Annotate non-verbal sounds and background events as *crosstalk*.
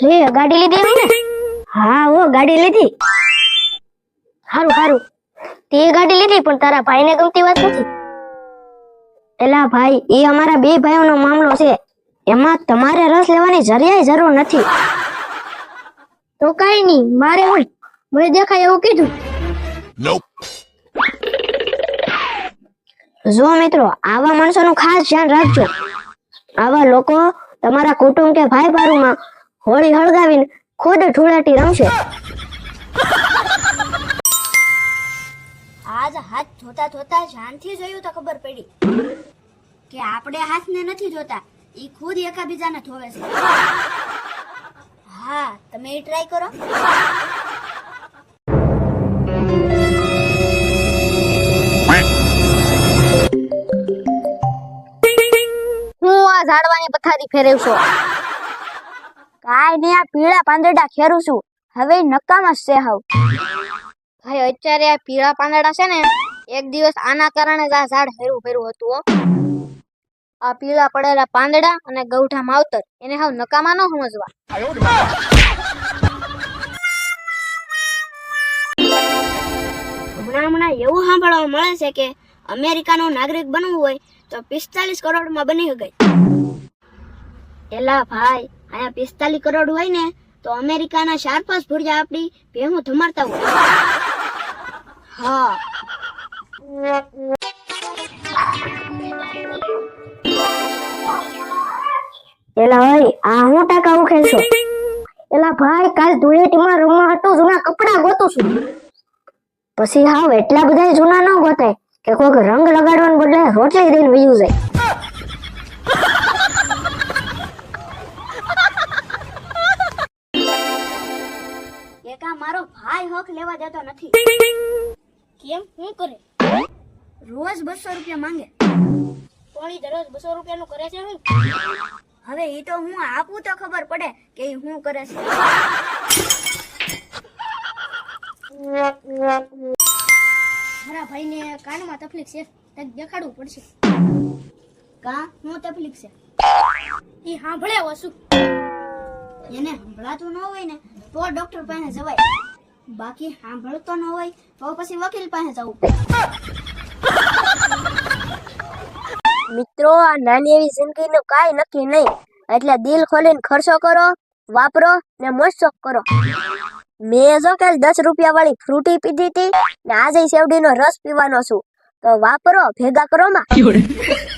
લે ગાડી લીધી મેં ને હા ઓ ગાડી લીધી. હારું હારું. તે ગાડી લીધી પણ તારા ભાઈને ગમતી વાત નથી. એલા ભાઈ એ અમારા બે ભાઈઓનો મામલો છે. એમાં તમારે રસ લેવાની જરિયાય જરૂર નથી. તો કાઈ નહીં મારે હોય. મને દેખાય એવું કીધું. જો મિત્રો આવા માણસોનું ખાસ ધ્યાન રાખજો. આવા લોકો તમારા કુટુંબ કે ભાઈ બારુમાં હોળી હળગાવીને ખુદ ઠુળાટી રમશે. આજ હાથ ધોતા ધોતા જાનથી જોયું તો ખબર પડી કે આપણે હાથને નથી ધોતા ઈ ખુદ એકાબીજાને ધોવે છે. હા તમે એ ટ્રાય કરો. હું આ ઝાડવાની પથારી ફેરવ છું કાંઈ નહીં આ પીળા પાંદડા ખેરું છું. હવે નકામા જ છે હાવ. ભાઈ અત્યારે આ પીળા પાંદડા છે ને એક દિવસ આના કારણે જ આ ઝાડ હેરું ફેરું હતું આ પીળા પડેલા પાંદડા અને ગૌઠા માવતર એને હાવ નકામા ન સમજવા. હમણાં હમણાં એવું સાંભળવા મળે છે કે અમેરિકાનો નાગરિક બનવું હોય તો પિસ્તાલીસ કરોડમાં બની શકાય એલા ભાઈ અહીંયા પિસ્તાલીસ કરોડ હોય ને, તો અમેરિકાના ચાર પાંચ ભુરિયા આપણી ભેહું ધમાડતા હોય. હા. એલા ભાઈ આ હું ટાકા છું એલા ભાઈ, કાલ ધૂળેટીમાં રમવા હતું, જૂના કપડા ગોતું છું. પછી હાવ એટલા બધા જૂના ન ગોતાય કે કોઈક રંગ લગાડવાને બદલે રોટલી દઈને વયું જાય. એકા મારો ભાઈ હક લેવા દેતો નથી. કેમ? શું કરે? રોજ બસો રૂપિયા માંગે. કોણી દરરોજ બસો રૂપિયાનું કરે છે હું હવે એ તો હું આપું તો ખબર પડે કે એ કરે છે. મારા ભાઈને કાનમાં તકલીફ છે. દેખાડવું પડશે. કા? શું તકલીફ છે. એ સાંભળે વસુ એને સંભળાતું ન હોય ને તો ડોક્ટર પાસે જવાય. બાકી સાંભળતો ન હોય તો પછી વકીલ પાસે જવું મિત્રો આ નાની એવી જિંદગીનું કાંઈ નક્કી નહીં. એટલે દિલ ખોલીને ખર્ચો કરો વાપરો ને મોજ કરો. મેં જો કાલ દસ રૂપિયા વાળી ફ્રૂટી પીધી હતી ને આજે શેવડીનો રસ પીવાનો છું. તો વાપરો ભેગા કરો માં. *laughs*